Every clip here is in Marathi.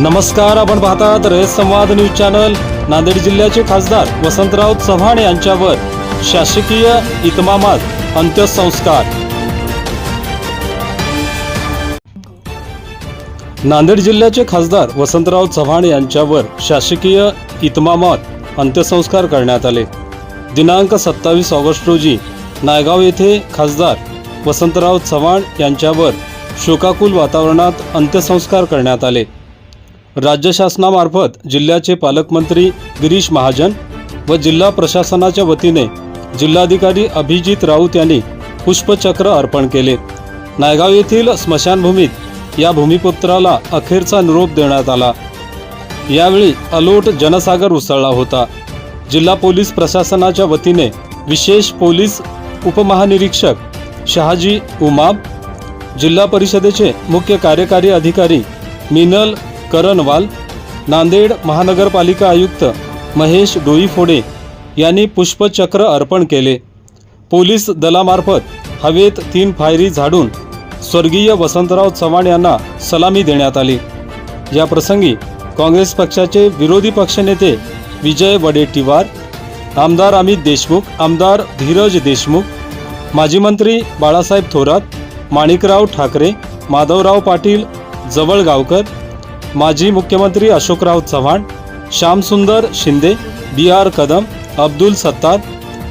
नमस्कार आपण पाहतात रयत संवाद न्यूज चॅनल. नांदेड जिल्ह्याचे खासदार वसंतराव चव्हाण यांच्यावर शासकीय इतमामात अंत्यसंस्कार. नांदेड जिल्ह्याचे खासदार वसंतराव चव्हाण यांच्यावर शासकीय इतमामात अंत्यसंस्कार करण्यात आले. दिनांक सत्तावीस ऑगस्ट रोजी नायगाव येथे खासदार वसंतराव चव्हाण यांच्यावर शोकाकुल वातावरणात अंत्यसंस्कार करण्यात आले. राज्य शासनामार्फत जिल्ह्याचे पालकमंत्री गिरीश महाजन व जिल्हा प्रशासनाच्या वतीने जिल्हाधिकारी अभिजित राऊत यांनी पुष्पचक्र अर्पण केले. नायगाव येथील स्मशानभूमीत या भूमिपुत्राला अखेरचा निरोप देण्यात आला. यावेळी अलोट जनसागर उसळला होता. जिल्हा पोलीस प्रशासनाच्या वतीने विशेष पोलीस उपमहानिरीक्षक शहाजी उमाब जिल्हा परिषदेचे मुख्य कार्यकारी अधिकारी मिनल करनवाल नांदेड महानगरपालिका आयुक्त महेश डोईफोडे यांनी पुष्पचक्र अर्पण केले. पोलीस दलामार्फत हवेत तीन फायरी झाडून स्वर्गीय वसंतराव चव्हाण यांना सलामी देण्यात आली. या प्रसंगी काँग्रेस पक्षाचे विरोधी पक्षनेते विजय वडेट्टीवार आमदार अमित देशमुख आमदार धीरज देशमुख माजी मंत्री बाळासाहेब थोरात माणिकराव ठाकरे माधवराव पाटील जवळगावकर माजी मुख्यमंत्री अशोकराव चव्हाण श्यामसुंदर शिंदे बी आर कदम अब्दुल सत्तार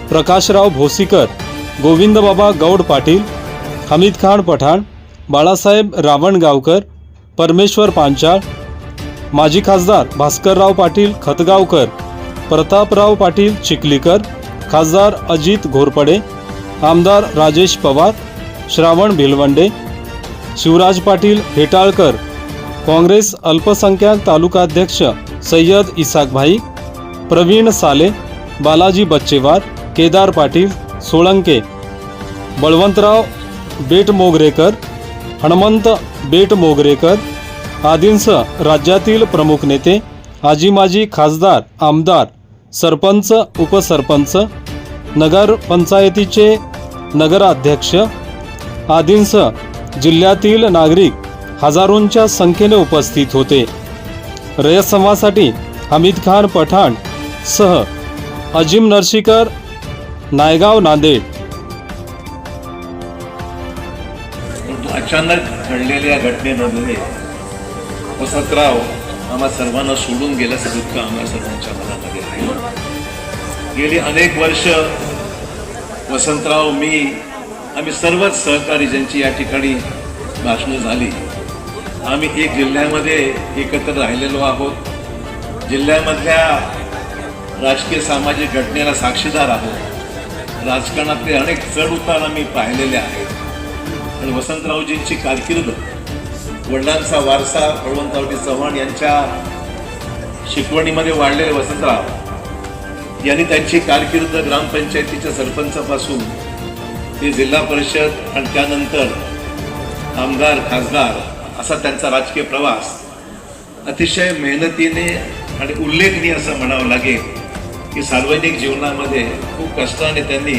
प्रकाशराव भोसीकर गोविंदबाबा गौड पाटील हमीद खान पठाण बाळासाहेब रावणगावकर परमेश्वर पांचाळ माजी खासदार भास्करराव पाटील खतगावकर प्रतापराव पाटील चिखलीकर खासदार अजित घोरपडे आमदार राजेश पवार श्रावण भिलवंडे शिवराज पाटील हेटाळकर काँग्रेस अल्पसंख्याक तालुकाध्यक्ष सय्यद इसाकभाई प्रवीण साले बालाजी बच्चेवार केदार पाटील सोळंके बळवंतराव बेटमोगरेकर हनुमंत बेटमोगरेकर आदींसह राज्यातील प्रमुख नेते आजीमाजी खासदार आमदार सरपंच उपसरपंच नगरपंचायतीचे नगराध्यक्ष आदींसह जिल्ह्यातील नागरिक हजारोंच्या संख्येने उपस्थित होते. रयतसंवादसाठी हमीद खान पठाण सह अजिम नरशीकर नायगाव नांदेड. अचानक घडलेल्या घटनेमध्ये वसंतराव आम्हा सर्वांना सोडून गेल्याचं दुःख आम्हा सर्वांच्या मनामध्ये गेली अनेक वर्ष वसंतराव मी आम्ही सर्वच सहकारी ज्यांची या ठिकाणी भाषणं झाली आम्ही एक जिल्ह्यामध्ये एकत्र राहिलेलो आहोत. जिल्ह्यामधल्या राजकीय सामाजिक घटनेला साक्षीदार आहोत. राजकारणातले अनेक चढ उतार आम्ही पाहिलेले आहेत. आणि वसंतरावजींची कारकीर्द वडिलांचा वारसा बळवंतरावजी चव्हाण यांच्या शिकवणीमध्ये वाढलेले वसंतराव यांनी त्यांची कारकीर्द ग्रामपंचायतीच्या सरपंचापासून ते जिल्हा परिषद आणि त्यानंतर आमदार खासदार असा त्यांचा राजकीय प्रवास. अतिशय मेहनतीने आणि उल्लेखनीय असं म्हणावं लागेल की सार्वजनिक जीवनामध्ये खूप कष्टाने त्यांनी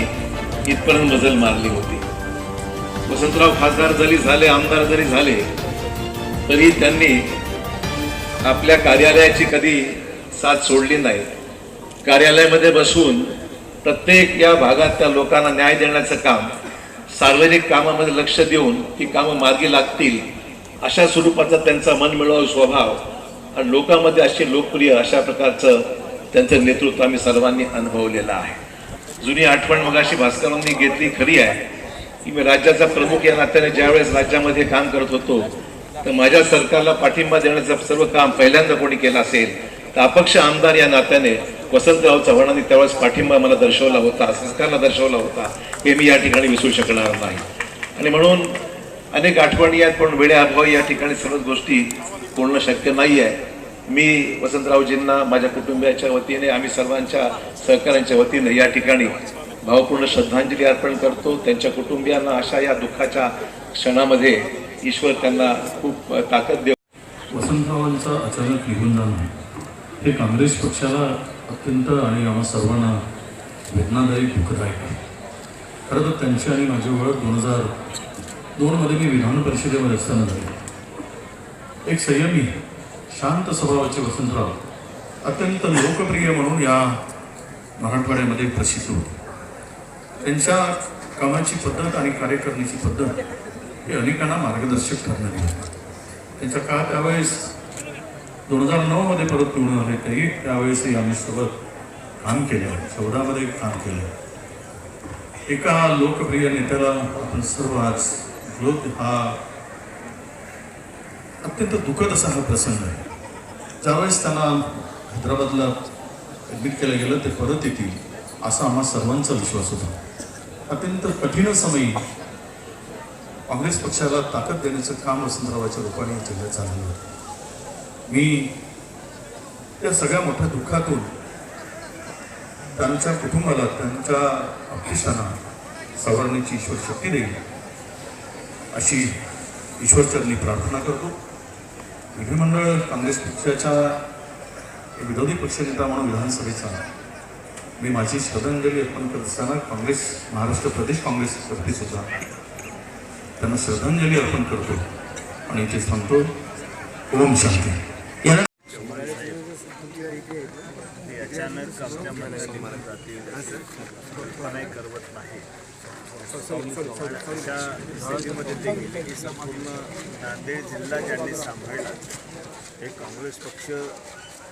इथपर्यंत मजल मारली होती. वसंतराव खासदार जरी झाले आमदार जरी झाले तरी त्यांनी आपल्या कार्यालयाची कधी साथ सोडली नाही. कार्यालयामध्ये बसून प्रत्येक या भागात त्या लोकांना न्याय देण्याचं काम सार्वजनिक कामामध्ये लक्ष देऊन ही कामं मार्गी लागतील अशा स्वरूपाचा त्यांचा मनमिळावू स्वभाव आणि लोकांमध्ये असे लोकप्रिय अशा प्रकारचं त्यांचं नेतृत्व आम्ही सर्वांनी अनुभवलेलं आहे. जुनी आठवण मगाशी भास्करांनी घेतली खरी आहे की मी राज्याचा प्रमुख या नात्याने ज्यावेळेस राज्यामध्ये काम करत होतो तर माझ्या सरकारला पाठिंबा देण्याचं सर्व काम पहिल्यांदा कोणी केलं असेल तर अपक्ष आमदार या नात्याने वसंतराव चव्हाणांनी त्यावेळेस पाठिंबा मला दर्शवला होता सरकारला दर्शवला होता हे मी या ठिकाणी विसरू शकणार नाही. आणि म्हणून अनेक आठवणी आहेत पण वेळेअभाव या ठिकाणी सर्वच गोष्टी बोलणं शक्य नाही आहे मी वसंतरावजींना माझ्या कुटुंबियाच्या वतीने आम्ही सर्वांच्या सहकाऱ्यांच्या वतीने या ठिकाणी भावपूर्ण श्रद्धांजली अर्पण करतो. त्यांच्या कुटुंबियांना अशा या दुःखाच्या क्षणामध्ये ईश्वर त्यांना खूप ताकद देऊ. वसंतरावांचा अचानक निघून जाणं हे काँग्रेस पक्षाला अत्यंत आणि आम्हा सर्वांना वेदनादायी दुःखदायक आहे. खरं तर त्यांची आणि माझी ओळख दोन हजार दोनमध्ये मी विधान परिषदेमध्ये असताना झाले. एक संयमी शांत स्वभावाचे वसंतराव अत्यंत लोकप्रिय म्हणून या मराठवाड्यामध्ये प्रसिद्ध होते. त्यांच्या कामाची पद्धत आणि कार्य करण्याची पद्धत हे अनेकांना मार्गदर्शक ठरणारी आहे त्यांचा काळ त्यावेळेस दोन हजार नऊमध्ये परत निवडून आले तरी त्यावेळेसही आम्ही सोबत काम केलं. चौदामध्ये काम केलं. एका लोकप्रिय नेत्याला आपण सर्व आज लोक हा अत्यंत दुःखद असा हा प्रसंग आहे. ज्यावेळेस त्यांना हैदराबादला ॲडमिट केलं गेलं ते परत येतील असा आम्हा सर्वांचा विश्वास होता. अत्यंत कठीण समयी काँग्रेस पक्षाला ताकद देण्याचं काम वसंतरावाच्या रूपाने या जिल्ह्यात झालेलं होतं. मी त्या सगळ्या मोठ्या दुःखातून त्यांच्या कुटुंबाला त्यांच्या अपेक्षांना सवरण्याची ईश्वर शक्ती देईल. अशी ईश्वरचरणी प्रार्थना करतो. विधिमंडळ काँग्रेस पक्षाच्या विरोधी पक्षनेता म्हणून विधानसभेचा मी माझी श्रद्धांजली अर्पण करत असताना काँग्रेस महाराष्ट्र प्रदेश काँग्रेस सुद्धा त्यांना श्रद्धांजली अर्पण करतो. आणि ते सांगतो ओम शांती या ते अचानक आमच्या जातील करवत नाही अशा स्थितीमध्ये ते गेले की संपूर्ण नांदेड जिल्हा ज्यांनी सांभाळला हे काँग्रेस पक्ष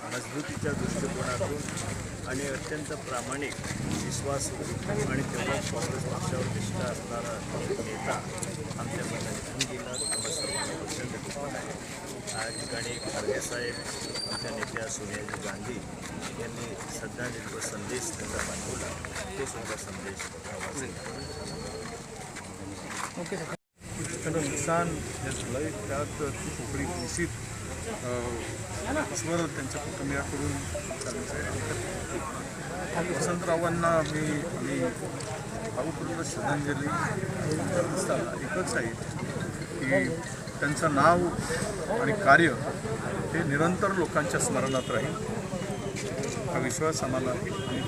मजबूतीच्या दृष्टिकोनातून आणि अत्यंत प्रामाणिक विश्वास आणि तेवढाच काँग्रेस पक्षावर निष्ठा असणारा नेता आमच्या मनात गेला सर्वांना प्रचंड दुःख आहे या ठिकाणी खरगे साहेब आमच्या नेत्या सोनियाजी गांधी यांनी संदेश त्यांचा पाठवला तो सुद्धा संदेश त्याचं नुकसान जे झालं त्यात ती कोकणी निश्चित ईश्वर त्यांच्या कुटुंबियाकडून चालू वसंतरावांना मी मी भावपूर्ण श्रद्धांजली करत असताना एकच आहे की त्यांचं नाव आणि कार्य हे निरंतर लोकांच्या स्मरणात राहील हा विश्वास आम्हाला आम्ही